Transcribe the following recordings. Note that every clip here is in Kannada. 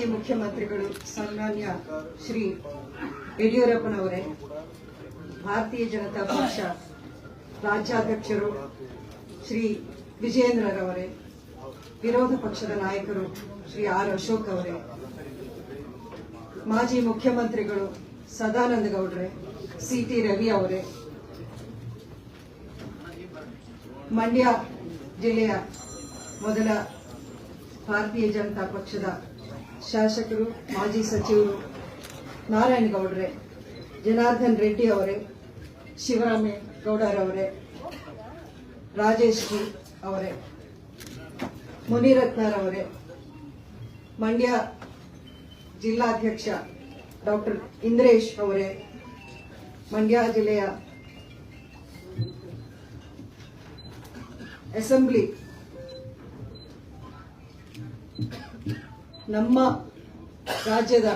ಮಾಜಿ ಮುಖ್ಯಮಂತ್ರಿಗಳು ಸನ್ಮಾನ್ಯ ಶ್ರೀ ಯಡಿಯೂರಪ್ಪನವರೇ, ಭಾರತೀಯ ಜನತಾ ಪಕ್ಷ ರಾಜ್ಯಾಧ್ಯಕ್ಷರು ಶ್ರೀ ವಿಜೇಂದ್ರರವರೇ ವಿರೋಧ ಪಕ್ಷದ ನಾಯಕರು ಶ್ರೀ ಆರ್ ಅಶೋಕ್ ಅವರೇ, ಮಾಜಿ ಮುಖ್ಯಮಂತ್ರಿಗಳು ಸದಾನಂದ ಗೌಡ್ರೆ ಸಿಟಿ ರವಿ ಅವರೇ, ಮಂಡ್ಯ ಜಿಲ್ಲೆಯ ಮೊದಲ ಭಾರತೀಯ ಜನತಾ ಪಕ್ಷದ ಶಾಸಕರು, ಮಾಜಿ ಸಚಿವರು ನಾರಾಯಣ್ ಗೌಡ್ರೆ, ಜನಾರ್ದನ್ ರೆಡ್ಡಿ ಅವರೇ, ಶಿವರಾಮೇ ಗೌಡರವರೇ ರಾಜೇಶ್ ಅವರೇ ಮುನಿರತ್ನರವರೇ ಮಂಡ್ಯ ಜಿಲ್ಲಾಧ್ಯಕ್ಷ ಡಾಕ್ಟರ್ ಇಂದ್ರೇಶ್ ಅವರೇ, ಮಂಡ್ಯ ಜಿಲ್ಲೆಯ ಅಸೆಂಬ್ಲಿ ನಮ್ಮ ರಾಜ್ಯದ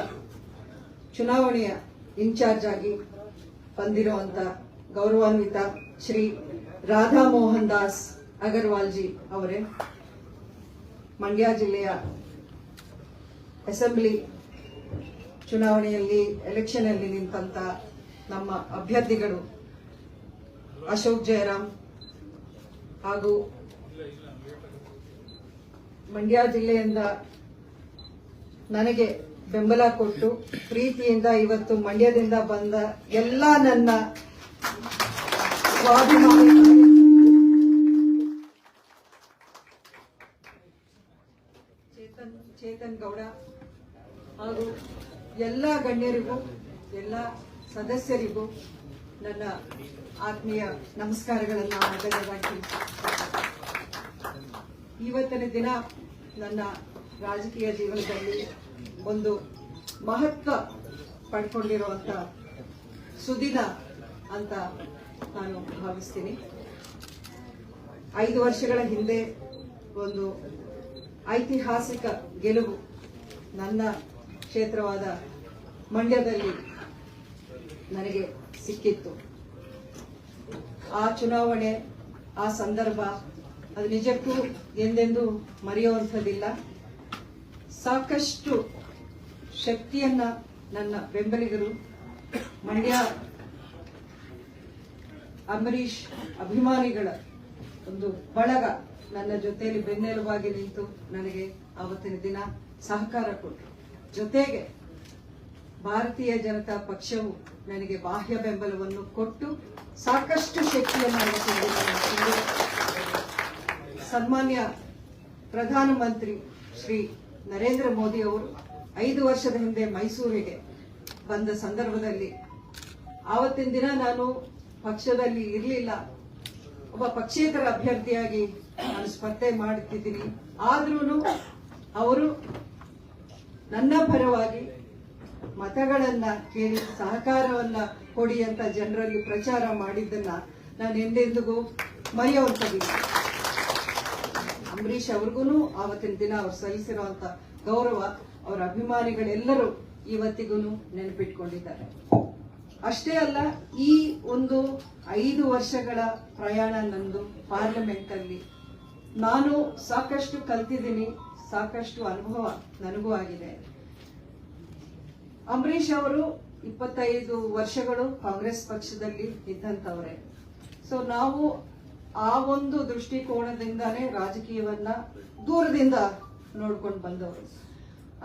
ಚುನಾವಣೆಯ ಇನ್ಚಾರ್ಜ್ ಆಗಿ ಬಂದಿರುವಂತ ಗೌರವಾನ್ವಿತ ಶ್ರೀ ರಾಧಾ ಮೋಹನ್ ದಾಸ್ ಅಗರ್ವಾಲ್ಜಿ ಅವರೇ, ಮಂಡ್ಯ ಜಿಲ್ಲೆಯ ಅಸೆಂಬ್ಲಿ ಚುನಾವಣೆಯಲ್ಲಿ ಎಲೆಕ್ಷನ್ ಅಲ್ಲಿ ನಿಂತಂತ ನಮ್ಮ ಅಭ್ಯರ್ಥಿಗಳು ಅಶೋಕ್ ಜಯರಾಮ್ ಹಾಗೂ ಮಂಡ್ಯ ಜಿಲ್ಲೆಯಿಂದ ನನಗೆ ಬೆಂಬಲ ಕೊಟ್ಟು ಪ್ರೀತಿಯಿಂದ ಇವತ್ತು ಮಂಡ್ಯದಿಂದ ಬಂದ ಎಲ್ಲ ನನ್ನ ಚೇತನ್ ಚೇತನ್ ಗೌಡ ಹಾಗೂ ಎಲ್ಲ ಗಣ್ಯರಿಗೂ, ಎಲ್ಲ ಸದಸ್ಯರಿಗೂ ನನ್ನ ಆತ್ಮೀಯ ನಮಸ್ಕಾರಗಳನ್ನು ಮೊದಲನೇದಾಗಿ ಇವತ್ತಿನ ದಿನ ನನ್ನ ರಾಜಕೀಯ ಜೀವನದಲ್ಲಿ ಒಂದು ಮಹತ್ವ ಪಡ್ಕೊಂಡಿರುವಂತ ಸುದಿನ ಅಂತ ನಾನು ಭಾವಿಸ್ತೀನಿ. ಐದು ವರ್ಷಗಳ ಹಿಂದೆ ಒಂದು ಐತಿಹಾಸಿಕ ಗೆಲುವು ನನ್ನ ಕ್ಷೇತ್ರವಾದ ಮಂಡ್ಯದಲ್ಲಿ ನನಗೆ ಸಿಕ್ಕಿತ್ತು. ಆ ಚುನಾವಣೆ, ಆ ಸಂದರ್ಭ ಅದು ನಿಜಕ್ಕೂ ಎಂದೆಂದೂ ಮರೆಯುವಂಥದ್ದಿಲ್ಲ. ಸಾಕಷ್ಟು ಶಕ್ತಿಯನ್ನ ನನ್ನ ಬೆಂಬಲಿಗರು ಮಂಡ್ಯ ಅಂಬರೀಷ್ ಅಭಿಮಾನಿಗಳ ಒಂದು ಬಳಗ ನನ್ನ ಜೊತೆಯಲ್ಲಿ ಬೆನ್ನೆಲುಬಾಗಿ ನಿಂತು ನನಗೆ ಆವತ್ತಿನ ದಿನ ಸಹಕಾರ ಕೊಟ್ಟರು ಜೊತೆಗೆ ಭಾರತೀಯ ಜನತಾ ಪಕ್ಷವು ನನಗೆ ಬಾಹ್ಯ ಬೆಂಬಲವನ್ನು ಕೊಟ್ಟು ಸಾಕಷ್ಟು ಶಕ್ತಿಯನ್ನು. ಸನ್ಮಾನ್ಯ ಪ್ರಧಾನಮಂತ್ರಿ ಶ್ರೀ ನರೇಂದ್ರ ಮೋದಿ ಅವರು ಐದು ವರ್ಷದ ಹಿಂದೆ ಮೈಸೂರಿಗೆ ಬಂದ ಸಂದರ್ಭದಲ್ಲಿ ಆವತ್ತಿನ ದಿನ ನಾನು ಪಕ್ಷದಲ್ಲಿ ಇರಲಿಲ್ಲ. ಒಬ್ಬ ಪಕ್ಷೇತರ ಅಭ್ಯರ್ಥಿಯಾಗಿ ನಾನು ಸ್ಪರ್ಧೆ ಮಾಡುತ್ತಿದ್ದೀನಿ. ಆದ್ರೂ ಅವರು ನನ್ನ ಪರವಾಗಿ ಮತಗಳನ್ನ ಕೇಳಿ ಸಹಕಾರವನ್ನ ಕೊಡಿ ಅಂತ ಜನರಲ್ಲಿ ಪ್ರಚಾರ ಮಾಡಿದ್ದನ್ನ ನಾನು ಎಂದೆಂದಿಗೂ ಮರೆಯುವಂಥದ್ದಿಲ್ಲ ಅಂಬರೀಷ್ ಅವ್ರಿಗೂ ಆವತ್ತಿನ ದಿನ ಅವ್ರು ಸಲ್ಲಿಸಿರುವಂತ ಗೌರವ, ಅವರ ಅಭಿಮಾನಿಗಳೆಲ್ಲರೂ ಇವತ್ತಿಗೂ ನೆನಪಿಟ್ಕೊಂಡಿದ್ದಾರೆ. ಅಷ್ಟೇ ಅಲ್ಲ, ಈ ಒಂದು ಐದು ವರ್ಷಗಳ ಪ್ರಯಾಣ ನಂದು ಪಾರ್ಲಿಮೆಂಟ್ ಅಲ್ಲಿ ನಾನು ಸಾಕಷ್ಟು ಕಲ್ತಿದ್ದೀನಿ, ಸಾಕಷ್ಟು ಅನುಭವ ನನಗೂ ಆಗಿದೆ. ಅಂಬರೀಷ್ ಅವರು ಇಪ್ಪತ್ತೈದು ವರ್ಷಗಳು ಕಾಂಗ್ರೆಸ್ ಪಕ್ಷದಲ್ಲಿ ಇದ್ದಂತವರೇ ಸೊ ನಾವು ಆ ಒಂದು ದೃಷ್ಟಿಕೋನದಿಂದಾನೇ ರಾಜಕೀಯವನ್ನ ದೂರದಿಂದ ನೋಡ್ಕೊಂಡು ಬಂದವರು.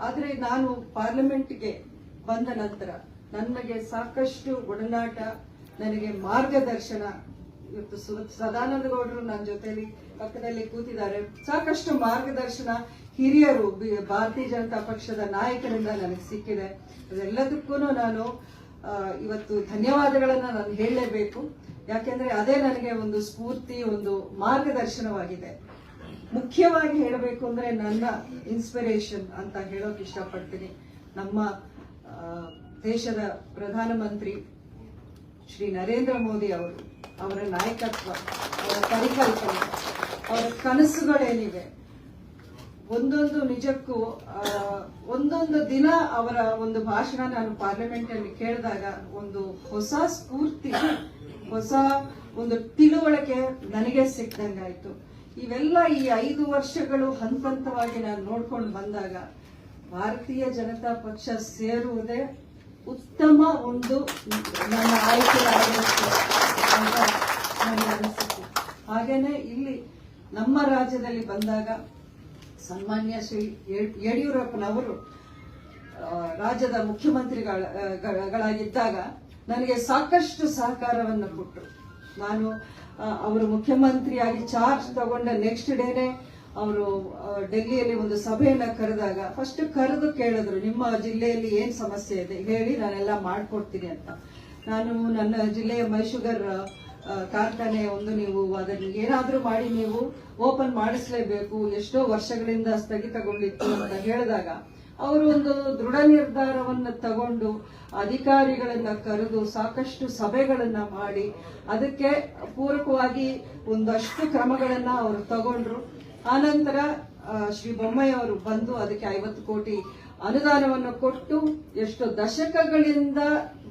ಆದ್ರೆ ನಾನು ಪಾರ್ಲಿಮೆಂಟ್ಗೆ ಬಂದ ನಂತರ ನನಗೆ ಸಾಕಷ್ಟು ಒಡನಾಟ, ನನಗೆ ಮಾರ್ಗದರ್ಶನ ಇವತ್ತು ಸದಾನಂದ ಗೌಡರು ನನ್ನ ಜೊತೆಯಲ್ಲಿ ಪಕ್ಕದಲ್ಲಿ ಕೂತಿದ್ದಾರೆ. ಸಾಕಷ್ಟು ಮಾರ್ಗದರ್ಶನ ಹಿರಿಯರು ಭಾರತೀಯ ಜನತಾ ಪಕ್ಷದ ನಾಯಕರಿಂದ ನನಗೆ ಸಿಕ್ಕಿದೆ. ಅದೆಲ್ಲದಕ್ಕೂ ನಾನು ಇವತ್ತು ಧನ್ಯವಾದಗಳನ್ನ ನಾನು ಹೇಳಲೇಬೇಕು. ಯಾಕೆಂದ್ರೆ ಅದೇ ನನಗೆ ಒಂದು ಸ್ಫೂರ್ತಿ, ಒಂದು ಮಾರ್ಗದರ್ಶನವಾಗಿದೆ. ಮುಖ್ಯವಾಗಿ ಹೇಳಬೇಕು ಅಂದ್ರೆ ನನ್ನ ಇನ್ಸ್ಪಿರೇಷನ್ ಅಂತ ಹೇಳೋಕೆ ಇಷ್ಟಪಡ್ತೀನಿ. ನಮ್ಮ ದೇಶದ ಪ್ರಧಾನಮಂತ್ರಿ ಶ್ರೀ ನರೇಂದ್ರ ಮೋದಿ ಅವರು, ಅವರ ನಾಯಕತ್ವ, ಅವರ ಪರಿಕಲ್ಪನೆ, ಅವರ ಕನಸುಗಳೇನಿವೆ ಒಂದೊಂದು ನಿಜಕ್ಕೂ ಒಂದೊಂದು ದಿನ ಅವರ ಒಂದು ಭಾಷಣ ನಾನು ಪಾರ್ಲಿಮೆಂಟ್ ಅಲ್ಲಿ ಕೇಳಿದಾಗ ಒಂದು ಹೊಸ ಸ್ಫೂರ್ತಿ, ಹೊಸ ಒಂದು ತಿಳುವಳಿಕೆ ನನಗೆ ಸಿಕ್ಕಂಗಾಯ್ತು ಇವೆಲ್ಲ ಈ ಐದು ವರ್ಷಗಳು ಹಂತ ಹಂತವಾಗಿ ನಾನು ನೋಡ್ಕೊಂಡು ಬಂದಾಗ ಭಾರತೀಯ ಜನತಾ ಪಕ್ಷ ಸೇರುವುದೇ ಉತ್ತಮ ಒಂದು ನನ್ನ ಆಯ್ಕೆ ಅಂತ ನನಗೆ ಹಾಗೇನೆ ಇಲ್ಲಿ ನಮ್ಮ ರಾಜ್ಯದಲ್ಲಿ ಬಂದಾಗ ಸನ್ಮಾನ್ಯ ಶ್ರೀ ಯಡ್- ಯಡಿಯೂರಪ್ಪನವರು ರಾಜ್ಯದ ಮುಖ್ಯಮಂತ್ರಿಗಳಾಗಿದ್ದಾಗ ನನಗೆ ಸಾಕಷ್ಟು ಸಹಕಾರವನ್ನು ಕೊಟ್ಟರು ನಾನು ಅವರು ಮುಖ್ಯಮಂತ್ರಿಯಾಗಿ ಚಾರ್ಜ್ ತಗೊಂಡ ನೆಕ್ಸ್ಟ್ ಡೇನೆ ಅವರು ಡೆಲ್ಲಿಯಲ್ಲಿ ಒಂದು ಸಭೆಯನ್ನು ಕರೆದಾಗ ಫಸ್ಟ್ ಕರೆದು ಕೇಳಿದ್ರು, ನಿಮ್ಮ ಜಿಲ್ಲೆಯಲ್ಲಿ ಏನು ಸಮಸ್ಯೆ ಇದೆ? ಹೇಳಿ ನಾನೆಲ್ಲ ಮಾಡಿಕೊಡ್ತೀನಿ ಅಂತ. ನಾನು ನನ್ನ ಜಿಲ್ಲೆಯ ಮೈಶುಗರ್ ಕಾರ್ಖಾನೆ ಒಂದು ನೀವು ಅದನ್ನು ಏನಾದರೂ ಮಾಡಿ ನೀವು ಓಪನ್ ಮಾಡಿಸ್ಲೇಬೇಕು, ಎಷ್ಟೋ ವರ್ಷಗಳಿಂದ ಸ್ಥಗಿತಗೊಂಡಿತ್ತು ಅಂತ ಹೇಳಿದಾಗ, ಅವರು ಒಂದು ದೃಢ ನಿರ್ಧಾರವನ್ನು ತಗೊಂಡು ಅಧಿಕಾರಿಗಳನ್ನ ಕರೆದು ಸಾಕಷ್ಟು ಸಭೆಗಳನ್ನ ಮಾಡಿ, ಅದಕ್ಕೆ ಪೂರಕವಾಗಿ ಒಂದಷ್ಟು ಕ್ರಮಗಳನ್ನ ಅವರು ತಗೊಂಡ್ರು. ಆನಂತರ ಶ್ರೀ ಬೊಮ್ಮಾಯಿ ಅವರು ಬಂದು ಅದಕ್ಕೆ ಐವತ್ತು ಕೋಟಿ ಅನುದಾನವನ್ನು ಕೊಟ್ಟು, ಎಷ್ಟು ದಶಕಗಳಿಂದ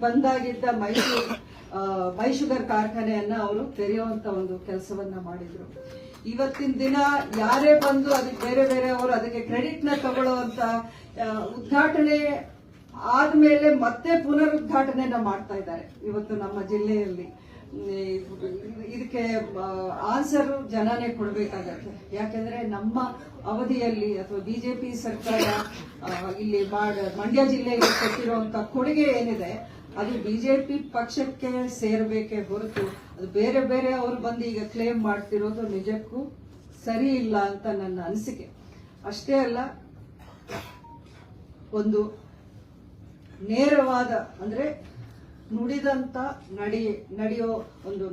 ಬಂದಾಗಿದ್ದ ಮೈಸೂರು ಆ, ಮೈಶುಗರ್ ಕಾರ್ಖಾನೆಯನ್ನ ಅವರು ತೆರೆಯುವಂತ ಒಂದು ಕೆಲಸವನ್ನ ಮಾಡಿದ್ರು. ಇವತ್ತಿನ ದಿನ ಯಾರೇ ಬಂದು ಅದಕ್ಕೆ ಬೇರೆ ಬೇರೆ ಅವರು ಅದಕ್ಕೆ ಕ್ರೆಡಿಟ್ನ ತಗೊಳ್ಳುವಂತ ಉದ್ಘಾಟನೆ ಆದ್ಮೇಲೆ ಮತ್ತೆ ಪುನರುದ್ಘಾಟನೆಯನ್ನ ಮಾಡ್ತಾ ಇದ್ದಾರೆ ಇವತ್ತು ನಮ್ಮ ಜಿಲ್ಲೆಯಲ್ಲಿ. ಇದಕ್ಕೆ ಆನ್ಸರ್ ಜನನೇ ಕೊಡಬೇಕಾಗತ್ತೆ. ಯಾಕಂದ್ರೆ ನಮ್ಮ ಅವಧಿಯಲ್ಲಿ ಅಥವಾ ಬಿಜೆಪಿ ಸರ್ಕಾರ ಇಲ್ಲಿ ಮಾಡ ಮಂಡ್ಯ ಜಿಲ್ಲೆಗೆ ಕೊಟ್ಟಿರುವಂತ ಕೊಡುಗೆ ಏನಿದೆ ಅದು ಬಿಜೆಪಿ ಪಕ್ಷಕ್ಕೆ ಸೇರ್ಬೇಕೇ ಹೊರತು ಅದು ಬೇರೆ ಬೇರೆ ಅವರು ಬಂದು ಈಗ ಕ್ಲೇಮ್ ಮಾಡ್ತಿರೋದು ನಿಜಕ್ಕೂ ಸರಿ ಇಲ್ಲ ಅಂತ ನನ್ನ ಅನಿಸಿಕೆ. ಅಷ್ಟೇ ಅಲ್ಲ, ಒಂದು ನೇರವಾದ ಅಂದ್ರೆ ನುಡಿದಂತ ನಡಿ, ನಡೆಯೋ ಒಂದು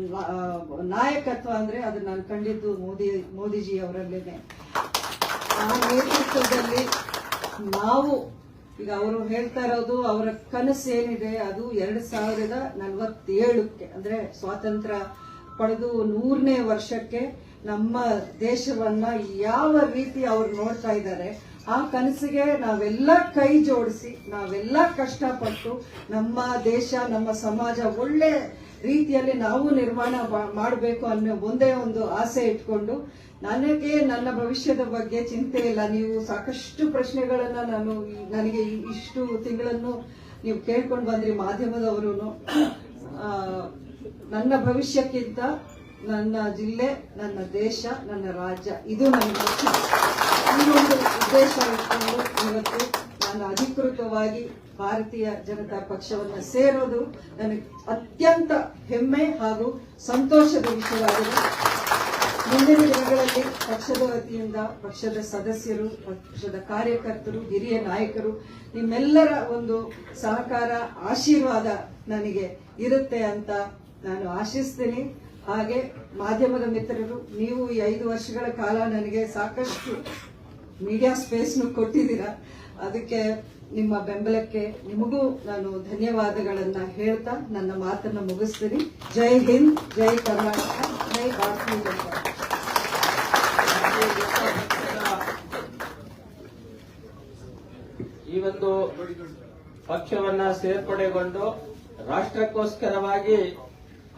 ನಾಯಕತ್ವ ಅಂದ್ರೆ ಅದು ನಾನು ಕಂಡಿದ್ದು ಮೋದಿ, ಮೋದಿಜಿ ಅವರಲ್ಲೇನೆ. ಆ ನೇತೃತ್ವದಲ್ಲಿ ನಾವು ಈಗ ಅವರು ಹೇಳ್ತಾ ಇರೋದು ಅವರ ಕನಸು ಏನಿದೆ ಅದು ಎರಡ್ ಸಾವಿರದ ನಲವತ್ತೇಳಕ್ಕೆ, ಅಂದ್ರೆ ಸ್ವಾತಂತ್ರ್ಯ ಪಡೆದು ನೂರನೇ ವರ್ಷಕ್ಕೆ ನಮ್ಮ ದೇಶವನ್ನ ಯಾವ ರೀತಿ ಅವ್ರು ನೋಡ್ತಾ ಇದ್ದಾರೆ, ಆ ಕನಸಿಗೆ ನಾವೆಲ್ಲ ಕೈ ಜೋಡಿಸಿ, ನಾವೆಲ್ಲ ಕಷ್ಟಪಟ್ಟು ನಮ್ಮ ದೇಶ, ನಮ್ಮ ಸಮಾಜ ಒಳ್ಳೆ ರೀತಿಯಲ್ಲಿ ನಾವು ನಿರ್ಮಾಣ ಮಾಡಬೇಕು ಅನ್ನೋ ಒಂದೇ ಒಂದು ಆಸೆ ಇಟ್ಕೊಂಡು ನನಗೆ ನನ್ನ ಭವಿಷ್ಯದ ಬಗ್ಗೆ ಚಿಂತೆ ಇಲ್ಲ. ನೀವು ಸಾಕಷ್ಟು ಪ್ರಶ್ನೆಗಳನ್ನು ನಾನು ನನಗೆ ಇಷ್ಟು ತಿಂಗಳನ್ನು ನೀವು ಕೇಳ್ಕೊಂಡು ಬಂದ್ರಿ ಮಾಧ್ಯಮದವರು ನನ್ನ ಭವಿಷ್ಯಕ್ಕಿಂತ ನನ್ನ ಜಿಲ್ಲೆ, ನನ್ನ ದೇಶ, ನನ್ನ ರಾಜ್ಯ, ಇದು ನನ್ನ ಉದ್ದೇಶ ಇಟ್ಕೊಂಡು ಇವತ್ತು ನಾನು ಅಧಿಕೃತವಾಗಿ ಭಾರತೀಯ ಜನತಾ ಪಕ್ಷವನ್ನು ಸೇರೋದು ನನಗೆ ಅತ್ಯಂತ ಹೆಮ್ಮೆ ಹಾಗೂ ಸಂತೋಷದ ವಿಷಯವಾಗಿದೆ. ಮುಂದಿನ ದಿನಗಳಲ್ಲಿ ಪಕ್ಷದ ವತಿಯಿಂದ, ಪಕ್ಷದ ಸದಸ್ಯರು, ಪಕ್ಷದ ಕಾರ್ಯಕರ್ತರು, ಹಿರಿಯ ನಾಯಕರು, ನಿಮ್ಮೆಲ್ಲರ ಒಂದು ಸಹಕಾರ, ಆಶೀರ್ವಾದ ನನಗೆ ಇರುತ್ತೆ ಅಂತ ನಾನು ಆಶಿಸ್ತೀನಿ. ಹಾಗೆ ಮಾಧ್ಯಮದ ಮಿತ್ರರು, ನೀವು ಈ ಐದು ವರ್ಷಗಳ ಕಾಲ ನನಗೆ ಸಾಕಷ್ಟು ಮೀಡಿಯಾ ಸ್ಪೇಸ್ನು ಕೊಟ್ಟಿದ್ದೀರಾ. ಅದಕ್ಕೆ ನಿಮ್ಮ ಬೆಂಬಲಕ್ಕೆ ನಿಮಗೂ ನಾನು ಧನ್ಯವಾದಗಳನ್ನ ಹೇಳ್ತಾ ನನ್ನ ಮಾತನ್ನು ಮುಗಿಸ್ತೀನಿ ಜೈ ಹಿಂದ್, ಜೈ ಕರ್ನಾಟಕ, ಜೈ ಭಾರತೀಯ ಜನತಾ. ಈ ಒಂದು ಪಕ್ಷವನ್ನ ಸೇರ್ಪಡೆಗೊಂಡು ರಾಷ್ಟ್ರಕ್ಕೋಸ್ಕರವಾಗಿ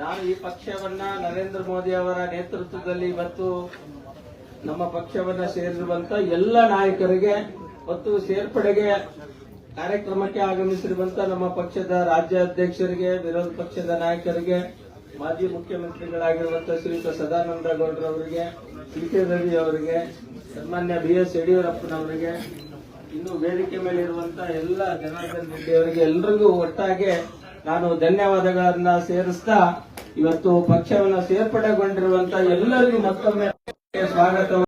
ನಾನು ಈ ಪಕ್ಷವನ್ನ ನರೇಂದ್ರ ಮೋದಿ ಅವರ ನೇತೃತ್ವದಲ್ಲಿ ಇವತ್ತು ನಮ್ಮ ಪಕ್ಷವನ್ನ ಸೇರಿರುವಂತ ಎಲ್ಲ ನಾಯಕರಿಗೆ ಮತ್ತು ಸೇರ್ಪಡೆಗೆ ಕಾರ್ಯಕ್ರಮಕ್ಕೆ ಆಗಮಿಸಿರುವಂತಹ ನಮ್ಮ ಪಕ್ಷದ ರಾಜ್ಯಾಧ್ಯಕ್ಷರಿಗೆ, ವಿರೋಧ ಪಕ್ಷದ ನಾಯಕರಿಗೆ, ಮಾಜಿ ಮುಖ್ಯಮಂತ್ರಿಗಳಾಗಿರುವಂತಹ ಶ್ರೀಯುತ ಸದಾನಂದ ಗೌಡರವರಿಗೆ, ಸಿ. ಕೆ. ರವಿ ಅವರಿಗೆ, ಸನ್ಮಾನ್ಯ ಬಿ. ಎಸ್. ಯಡಿಯೂರಪ್ಪನವರಿಗೆ, ಇನ್ನು ವೇದಿಕೆ ಮೇಲೆ ಇರುವಂತಹ ಎಲ್ಲ ಜನಾರ್ದನ್ ರೆಡ್ಡಿ ಅವರಿಗೆ ಎಲ್ರಿಗೂ ಒಟ್ಟಾಗಿ ನಾನು ಧನ್ಯವಾದಗಳನ್ನ ಸೇರಿಸ್ತಾ ಇವತ್ತು ಪಕ್ಷವನ್ನ ಸೇರ್ಪಡೆಗೊಂಡಿರುವಂತ ಎಲ್ಲರಿಗೂ ಮತ್ತೊಮ್ಮೆ ಸ್ವಾಗತ